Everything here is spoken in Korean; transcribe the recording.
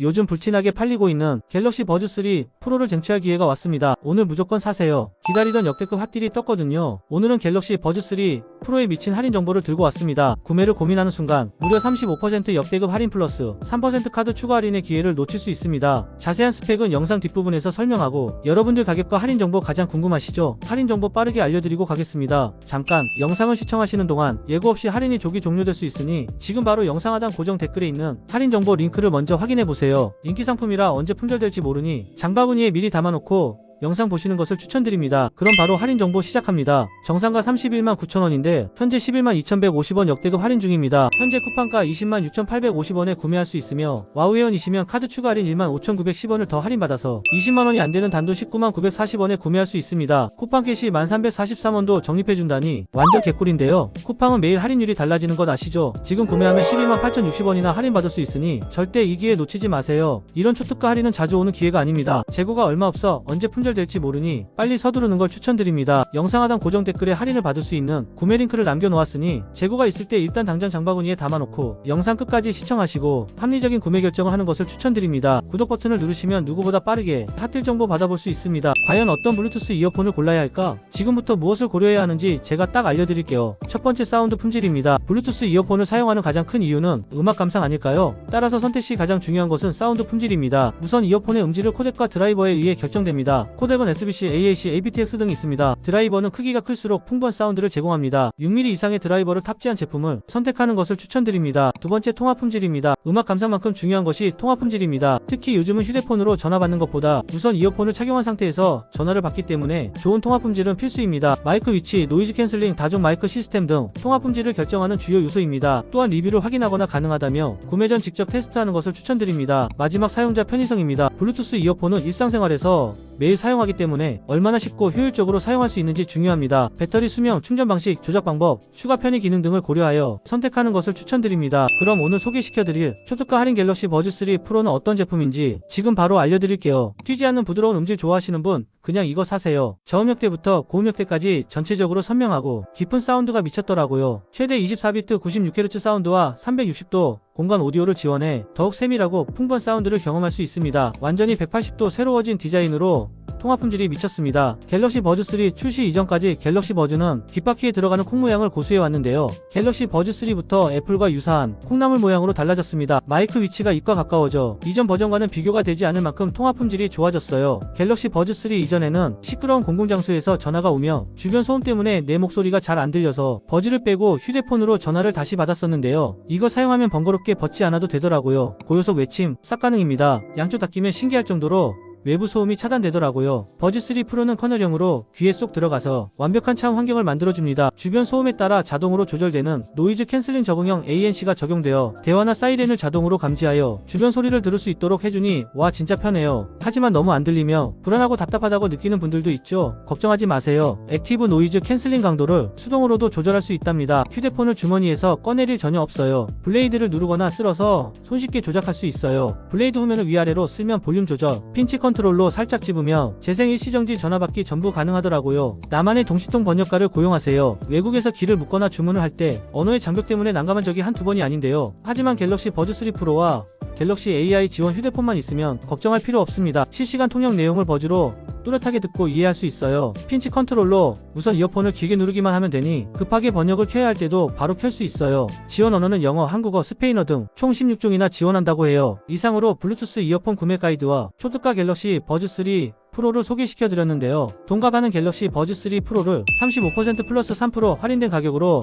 요즘 불티나게 팔리고 있는 갤럭시 버즈 3 프로를 쟁취할 기회가 왔습니다. 오늘 무조건 사세요. 기다리던 역대급 핫딜이 떴거든요. 오늘은 갤럭시 버즈 3 프로에 미친 할인 정보를 들고 왔습니다. 구매를 고민하는 순간 무려 35% 역대급 할인 플러스 3% 카드 추가 할인의 기회를 놓칠 수 있습니다. 자세한 스펙은 영상 뒷부분에서 설명하고 여러분들 가격과 할인 정보 가장 궁금하시죠? 할인 정보 빠르게 알려드리고 가겠습니다. 잠깐 영상을 시청하시는 동안 예고 없이 할인이 조기 종료될 수 있으니 지금 바로 영상 하단 고정 댓글에 있는 할인 정보 링크를 먼저 확인해 보세요. 인기 상품이라 언제 품절될지 모르니 장바구니에 미리 담아놓고 영상 보시는 것을 추천드립니다. 그럼 바로 할인 정보 시작합니다. 정상가 31만 9천원인데 현재 11만 2150원 역대급 할인 중입니다. 현재 쿠팡가 20만 6850원에 구매할 수 있으며 와우 회원이시면 카드 추가 할인 1만 5910원을 더 할인받아서 20만원이 안되는 단돈 19만 940원에 구매할 수 있습니다. 쿠팡 캐시 1343원도 적립해준다니 완전 개꿀인데요. 쿠팡은 매일 할인율이 달라지는 것 아시죠? 지금 구매하면 12만 8060원이나 할인받을 수 있으니 절대 이 기회 놓치지 마세요. 이런 초특가 할인은 자주 오는 기회가 아닙니다. 재고가 얼마 없어 언제 품절 될지 모르니 빨리 서두르는 걸 추천드립니다. 영상 하단 고정 댓글에 할인을 받을 수 있는 구매 링크를 남겨놓았으니 재고가 있을 때 일단 당장 장바구니에 담아놓고 영상 끝까지 시청하시고 합리적인 구매 결정을 하는 것을 추천드립니다. 구독 버튼을 누르시면 누구보다 빠르게 핫딜 정보 받아볼 수 있습니다. 과연 어떤 블루투스 이어폰을 골라야 할까? 지금부터 무엇을 고려해야 하는지 제가 딱 알려드릴게요. 첫 번째 사운드 품질입니다. 블루투스 이어폰을 사용하는 가장 큰 이유는 음악 감상 아닐까요? 따라서 선택 시 가장 중요한 것은 사운드 품질입니다. 우선 이어폰의 음질을 코덱과 드라이버에 의해 결정됩니다. 코덱은 SBC, AAC, APTX 등이 있습니다. 드라이버는 크기가 클수록 풍부한 사운드를 제공합니다. 6mm 이상의 드라이버를 탑재한 제품을 선택하는 것을 추천드립니다. 두 번째 통화 품질입니다. 음악 감상만큼 중요한 것이 통화 품질입니다. 특히 요즘은 휴대폰으로 전화 받는 것보다 우선 이어폰을 착용한 상태에서 전화를 받기 때문에 좋은 통화 품질은 필수입니다. 마이크 위치, 노이즈 캔슬링, 다중 마이크 시스템 등 통화 품질을 결정하는 주요 요소입니다. 또한 리뷰를 확인하거나 가능하다며 구매 전 직접 테스트하는 것을 추천드립니다. 마지막 사용자 편의성입니다. 블루투스 이어폰은 일상생활에서 매일 사용하기 때문에 얼마나 쉽고 효율적으로 사용할 수 있는지 중요합니다. 배터리 수명, 충전 방식, 조작 방법, 추가 편의 기능 등을 고려하여 선택하는 것을 추천드립니다. 그럼 오늘 소개시켜드릴 초특가 할인 갤럭시 버즈 3 프로는 어떤 제품인지 지금 바로 알려드릴게요. 튀지 않는 부드러운 음질 좋아하시는 분 그냥 이거 사세요. 저음역대부터 고음역대까지 전체적으로 선명하고 깊은 사운드가 미쳤더라고요. 최대 24비트 96Hz 사운드와 360도 공간 오디오를 지원해 더욱 세밀하고 풍부한 사운드를 경험할 수 있습니다. 완전히 180도 새로워진 디자인으로 통화 품질이 미쳤습니다. 갤럭시 버즈 3 출시 이전까지 갤럭시 버즈는 뒷바퀴에 들어가는 콩 모양을 고수해 왔는데요. 갤럭시 버즈 3부터 애플과 유사한 콩나물 모양으로 달라졌습니다. 마이크 위치가 입과 가까워져 이전 버전과는 비교가 되지 않을 만큼 통화 품질이 좋아졌어요. 갤럭시 버즈 3 이전에는 시끄러운 공공장소에서 전화가 오며 주변 소음 때문에 내 목소리가 잘 안 들려서 버즈를 빼고 휴대폰으로 전화를 다시 받았었는데요. 이거 사용하면 번거롭게 벗지 않아도 되더라고요. 고요속 외침 싹 가능입니다. 양쪽 다 끼면 신기할 정도로 외부 소음이 차단되더라고요. 버즈3 프로는 커널형으로 귀에 쏙 들어가서 완벽한 차음 환경을 만들어줍니다. 주변 소음에 따라 자동으로 조절되는 노이즈 캔슬링 적응형 ANC가 적용되어 대화나 사이렌을 자동으로 감지하여 주변 소리를 들을 수 있도록 해주니 와 진짜 편해요. 하지만 너무 안 들리며 불안하고 답답하다고 느끼는 분들도 있죠. 걱정하지 마세요. 액티브 노이즈 캔슬링 강도를 수동으로도 조절할 수 있답니다. 휴대폰을 주머니에서 꺼낼 일 전혀 없어요. 블레이드를 누르거나 쓸어서 손쉽게 조작할 수 있어요. 블레이드 후면을 위아래로 쓰면 볼륨 조절, 핀치 컨 트롤로 살짝 집으며 재생 일시정지 전화받기 전부 가능하더라고요. 나만의 동시통 번역가를 고용하세요. 외국에서 길을 묻거나 주문을 할 때 언어의 장벽 때문에 난감한 적이 한두 번이 아닌데요. 하지만 갤럭시 버즈 3 프로와 갤럭시 AI 지원 휴대폰만 있으면 걱정할 필요 없습니다. 실시간 통역 내용을 버즈로 또렷하게 듣고 이해할 수 있어요. 핀치 컨트롤로 우선 이어폰을 길게 누르기만 하면 되니 급하게 번역을 켜야 할 때도 바로 켤 수 있어요. 지원 언어는 영어, 한국어, 스페인어 등 총 16종이나 지원한다고 해요. 이상으로 블루투스 이어폰 구매 가이드와 초특가 갤럭시 버즈 3 프로를 소개시켜 드렸는데요. 동갑하는 갤럭시 버즈 3 프로를 35% 플러스 3% 할인된 가격으로